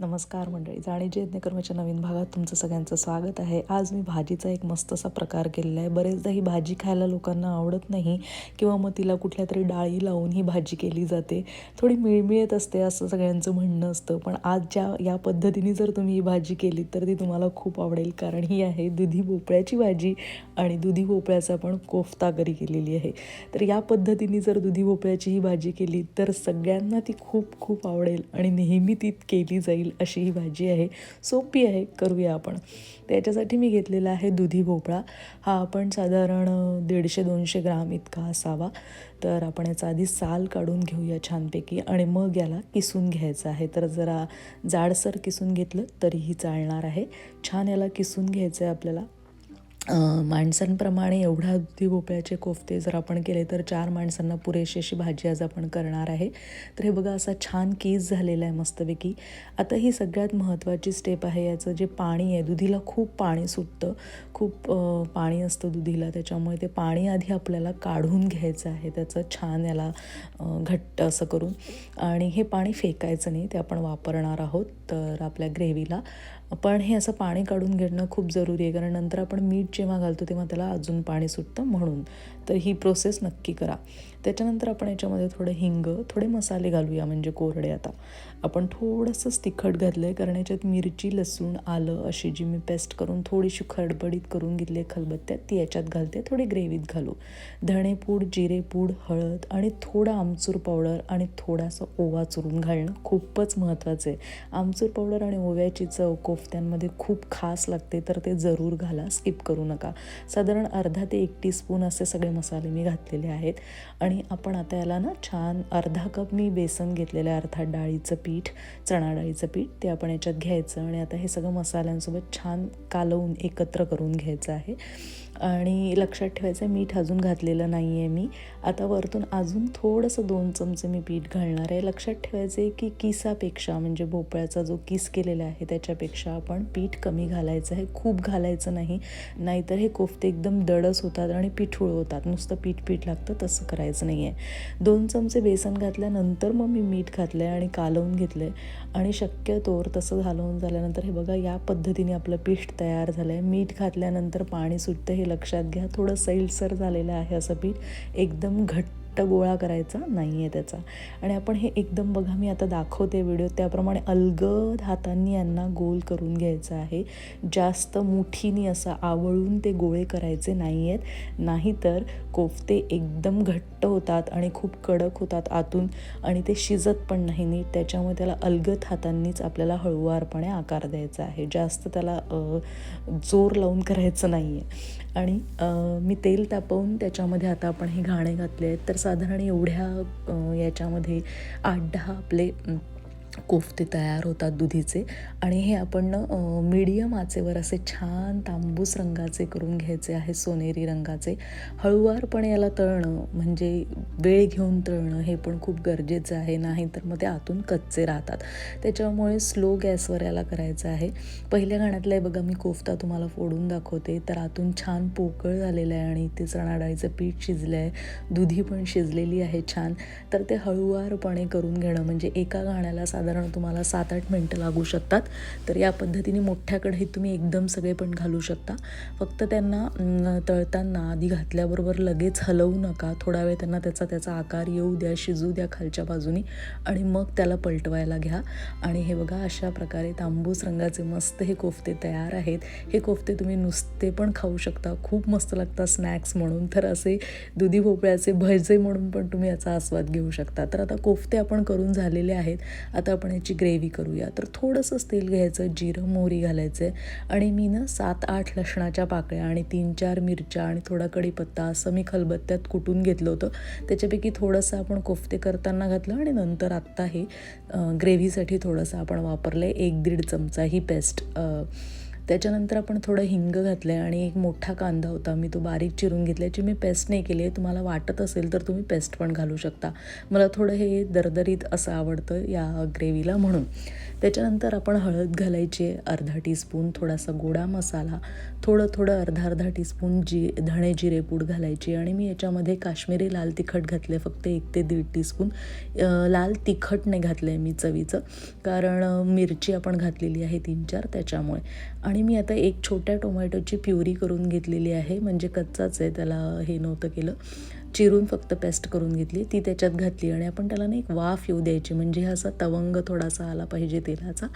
नमस्कार मंडळी जाणी यज्ञकर्माच्या नवीन भागात तुमचं सगळ्यांचं स्वागत आहे. आज मी भाजीचा एक मस्तसा प्रकार केलेला आहे. बरेचदा ही भाजी खायला लोकांना आवडत नाही किंवा मग तिला कुठल्या तरी डाळी लावून ही भाजी केली जाते. थोडी मिळमिळत असते असं सगळ्यांचं म्हणणं असतं. पण आज ज्या या पद्धतीने जर तुम्ही ही भाजी केली तर ती तुम्हाला खूप आवडेल. कारण ही आहे दुधी भोपळ्याची भाजी आणि दुधी भोपळ्याचा पण कोफ्ता करी केलेली आहे. तर या पद्धतीने जर दुधी भोपळ्याची ही भाजी केली तर सगळ्यांना ती खूप खूप आवडेल आणि नेहमी ती केली जाईल. अशी ही भाजी आहे. सोपी आहे. करूया आपण. त्याच्यासाठी मी घेतलेला आहे दुधी भोपळा. हा आपण साधारण दीडशे दोनशे ग्राम इतका असावा. तर आपण याचा आधी साल काढून घेऊया छानपैकी आणि मग याला किसून घ्यायचं आहे. तर जरा जाडसर किसून घेतलं तरीही चालणार आहे. छान याला किसून घ्यायचं आहे आपल्याला. माणसांप्रमाणे एवढा दुधी भोपळ्याचे कोफ्ते जर आपण केले तर चार माणसांना पुरेशी अशी भाजी आज आपण करणार आहे. तर हे बघा असा छान केस झालेला आहे मस्तपैकी. आता ही सगळ्यात महत्त्वाची स्टेप आहे याचं जे पाणी आहे दुधीला खूप पाणी सुटतं. खूप पाणी असतं दुधीला त्याच्यामुळे ते पाणी आधी आपल्याला काढून घ्यायचं आहे. त्याचं छान याला घट्ट असं करून. आणि हे पाणी फेकायचं नाही ते आपण वापरणार आहोत तर आपल्या ग्रेव्हीला. पण हे असं पाणी काढून घेणं खूप जरुरी आहे कारण नंतर आपण मीठ जेव्हा घालतो तेव्हा त्याला अजून पाणी सुटतं म्हणून. तर ही प्रोसेस नक्की करा. त्याच्यानंतर आपण याच्यामध्ये थोडं हिंग थोडे मसाले घालूया म्हणजे कोरडे आता. आपण थोडंसंच तिखट घातलं आहे कारण याच्यात मिरची लसूण आलं अशी जी मी पेस्ट करून थोडीशी खडबडीत करून घेतली आहे खलबत्त्यात ती याच्यात घालते. थोडी ग्रेव्हीत घालू. धणेपूड जिरेपूड हळद आणि थोडा आमचूर पावडर आणि थोडासा ओवा चुरून घालणं खूपच महत्त्वाचं आहे. आमचूर पावडर आणि ओव्याची चव कोफ्त्यांमध्ये खूप खास लागते तर ते जरूर घाला. स्किप करू नका. साधारण अर्धा ते एक टीस्पून असे सगळे मसाले मी घातलेले आहेत. आणि आपण आता याला ना छान अर्धा कप मी बेसन घेतलेलं आहे अर्थात डाळीचं पीठ चणा डाळीचं पीठ ते आपण याच्यात घ्यायचं. आणि आता हे सगळं मसाल्यांसोबत छान कालवून एकत्र करून घ्यायचं आहे. आणि लक्षात ठेवायचं आहे मीठ अजून घातलेलं नाही आहे मी. आता वरतून अजून थोडंसं दोन चमचे मी पीठ घालणार आहे. लक्षात ठेवायचं आहे की किसापेक्षा म्हणजे भोपळ्याचा जो किस केलेला आहे त्याच्यापेक्षा आपण पीठ कमी घालायचं आहे. खूप घालायचं नाही. नाहीतर हे कोफते एकदम दडस होतात आणि पिठूळ होतात. नुसतं पीठ पीठ लागतं तसं करायचं नाही आहे दोन चमचे बेसन घातल्यानंतर मग मी मीठ घातलं आहे आणि कालवून घेतलं आहे आणि शक्यतोवर तसं घालवून झाल्यानंतर हे बघा या पद्धतीने आपलं पीठ तयार झालं आहे मीठ घातल्यानंतर पाणी सुटतं हे लक्षात घ्या. थोडं सैलसर झालेलं आहे असं पीठ. एकदम घट्ट घट्ट गोळा करायचा नाही आहे त्याचा. आणि आपण हे एकदम बघा मी आता दाखवते व्हिडिओ. त्याप्रमाणे अलगद हातांनी यांना गोल करून घ्यायचं आहे. जास्त मुठीनी असं आवळून ते गोळे करायचे नाही आहेत नाहीतर कोफते एकदम घट्ट होतात आणि खूप कडक होतात आतून आणि ते शिजत पण नाही नीट. त्याच्यामुळे त्याला अलगद हातांनीच आपल्याला हळूवारपणे आकार द्यायचा आहे. जास्त त्याला जोर लावून करायचं नाही आहे आणि मी तेल तापवून त्याच्यामध्ये आता आपण हे घाणे घातले आहेत. तर साधारण एवढ्या याच्यामध्ये आठ दहा आपले कोफ्ते तयार होतात दुधीचे. आणि हे आपण मीडियम आचेवर असे छान तांबूस रंगाचे करून घ्यायचे आहे सोनेरी रंगाचे. हळुवारपणे याला तळणं म्हणजे वेळ घेऊन तळणं हे पण खूप गरजेचं आहे. नाही तर मग ते आतून कच्चे राहतात. त्याच्यामुळे स्लो गॅसवर याला करायचं आहे. पहिल्या गाण्यातलं आहे बघा मी कोफ्ता तुम्हाला फोडून दाखवते. तर आतून छान पोकळ झालेलं आहे आणि ते चणा डाळीचं पीठ शिजलं आहे दुधी पण शिजलेली आहे छान. तर ते हळुवारपणे करून घेणं म्हणजे एका गाण्याला साधारण तुम्हाला सात आठ मिनटं लागू शकतात. तर या पद्धतीने मोठ्या कढईत तुम्ही एकदम सगळे पण घालू शकता. फक्त त्यांना तळताना आधी घातल्याबरोबर लगेच हलवू नका. थोडा वेळ त्यांना त्याचा त्याचा आकार येऊ द्या शिजू द्या खालच्या बाजूनी आणि मग त्याला पलटवायला घ्या. आणि हे बघा अशा प्रकारे तांबूस रंगाचे मस्त हे कोफ्ते तयार आहेत. हे कोफ्ते तुम्ही नुसते पण खाऊ शकता. खूप मस्त लागतात स्नॅक्स म्हणून. तर असे दुधी भोपळ्याचे भजे म्हणून पण तुम्ही याचा आस्वाद घेऊ शकता. तर आता कोफ्ते आपण करून झालेले आहेत. आता आपण याची ग्रेव्ही करूया. तर थोडंसंच तेल घ्यायचं जिरं मोहरी घालायचं आहे आणि मी ना सात आठ लसणाच्या पाकळ्या आणि तीन चार मिरच्या आणि थोडा कढीपत्ता असं मी खलबत्त्यात कुटून घेतलं होतं. त्याच्यापैकी थोडंसं आपण कोफ्ते करताना घातलं आणि नंतर आत्ता हे ग्रेव्हीसाठी थोडंसं आपण वापरलं आहे एक दीड चमचा ही पेस्ट त्याच्यानंतर आपण थोडं हिंग घातलं आहे आणि एक मोठा कांदा होता. मी तो बारीक चिरून घेतल्याची मी पेस्ट नाही केली आहे तुम्हाला वाटत असेल तर तुम्ही पेस्ट पण घालू शकता. मला थोडं हे दरदरीत असं आवडतं या ग्रेव्हीला म्हणून. त्याच्यानंतर आपण हळद घालायची आहे अर्धा टीस्पून थोडासा गोडा मसाला थोडं थोडं अर्धा अर्धा टीस्पून जी धणे जिरे पूड घालायची आणि मी याच्यामध्ये काश्मीरी लाल तिखट घातले फक्त एक ते दीड टीस्पून लाल तिखट नाही घातलं आहे मी चवीचं कारण मिरची आपण घातलेली आहे तीन चार त्याच्यामुळे. आणि मी आता एक छोट्या टोमॅटोची प्युरी करून घेतलेली आहे. म्हणजे कच्चाच आहे त्याला हे नव्हतं केलं. चिरून फक्त पेस्ट करून घेतली ती त्याच्यात घातली आणि आपण त्याला ना एक वाफ येऊ द्यायची. म्हणजे असा तवंग थोडासा आला पाहिजे तेलाचा.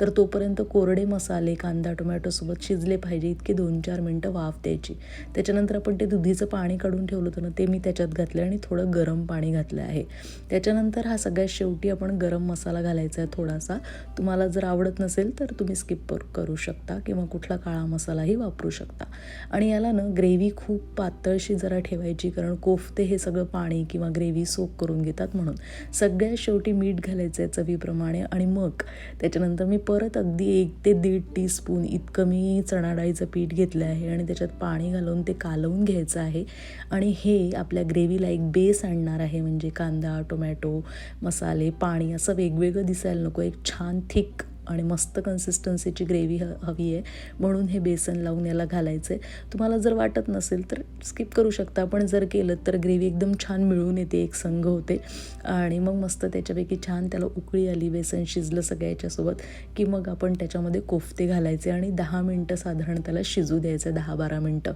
तर तोपर्यंत कोरडे मसाले कांदा टोमॅटोसोबत शिजले पाहिजे इतके दोन चार मिनटं वाफ द्यायची. त्याच्यानंतर आपण ते दुधीचं पाणी काढून ठेवलं होतं ना ते मी त्याच्यात घातलं आणि थोडं गरम पाणी घातलं आहे. त्याच्यानंतर हा सगळ्यात शेवटी आपण गरम मसाला घालायचा आहे थोडासा. तुम्हाला जर आवडत नसेल तर तुम्ही स्किप करू शकता किंवा कुठला काळा मसालाही वापरू शकता. आणि याला ना ग्रेव्ही खूप पातळशी जरा ठेवायची कारण कोफ ते हे सगळं पाणी किंवा ग्रेव्ही सोक करून घेतात म्हणून. सगळ्यात शेवटी मीठ घालायचं आहे चवीप्रमाणे आणि मग त्याच्यानंतर मी परत अगदी एक ते दीड टीस्पून इतकं मी चणाडाळीचं पीठ घेतलं आहे आणि त्याच्यात पाणी घालून ते कालवून घ्यायचं आहे. आणि हे आपल्या ग्रेव्हीला एक बेस आणणार आहे म्हणजे कांदा टोमॅटो मसाले पाणी असं वेगवेगळं दिसायला नको. एक छान थिक आणि मस्त कन्सिस्टन्सीची ग्रेव्ही ह हवी आहे. म्हणून हे बेसन लावून याला घालायचं आहे तुम्हाला जर वाटत नसेल तर स्किप करू शकता. पण जर केलं तर ग्रेव्ही एकदम छान मिळून येते एक संघ होते. आणि मग मस्त त्याच्यापैकी छान त्याला उकळी आली बेसन शिजलं सगळ्या याच्यासोबत की मग आपण त्याच्यामध्ये कोफते घालायचे आणि दहा मिनटं साधारण त्याला शिजू द्यायचं दहा बारा मिनटं.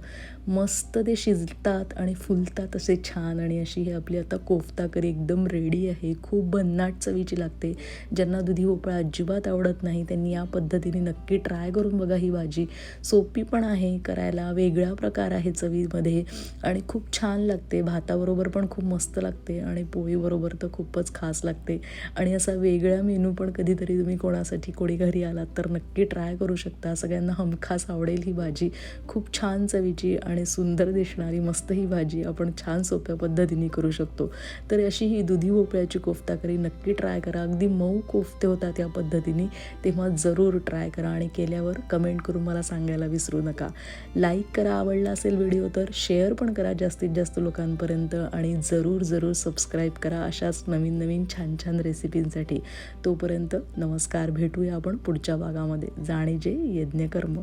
मस्त ते शिजतात आणि फुलतात असे छान आणि अशी ही आपली आता कोफ्ता करी एकदम रेडी आहे. खूप भन्नाट चवीची लागते. ज्यांना दुधी भोपळा अजिबात आवडत नाही. त्यांनी या पद्धतीने नक्की ट्राय करून बघा ही भाजी. सोपी पण आहे करायला वेगळा प्रकार आहे चवीमध्ये आणि खूप छान लागते. भाताबरोबर पण खूप मस्त लागते आणि पोळीबरोबर तर खूपच खास लागते. आणि असा वेगळा मेनू पण कधीतरी तुम्ही कोणासाठी कोणी घरी आलात तर नक्की ट्राय करू शकता. सगळ्यांना हमखास आवडेल ही भाजी. खूप छान चवीची आणि सुंदर दिसणारी मस्त ही भाजी आपण छान सोप्या पद्धतीने करू शकतो. तर अशी ही दुधी भोपळ्याची कोफ्ता करी नक्की ट्राय करा. अगदी मऊ कोफ्ते होतात या पद्धतीने. तेव्हा जरूर ट्राय करा आणि केल्यावर कमेंट करून मला सांगायला विसरू नका. लाईक करा आवडला असेल व्हिडिओ तर शेअर पण करा जास्तीत जास्त लोकांपर्यंत आणि जरूर जरूर सबस्क्राईब करा अशाच नवीन नवीन छान छान रेसिपींसाठी. तोपर्यंत नमस्कार भेटूया आपण पुढच्या भागामध्ये. जाणे जे यज्ञकर्म.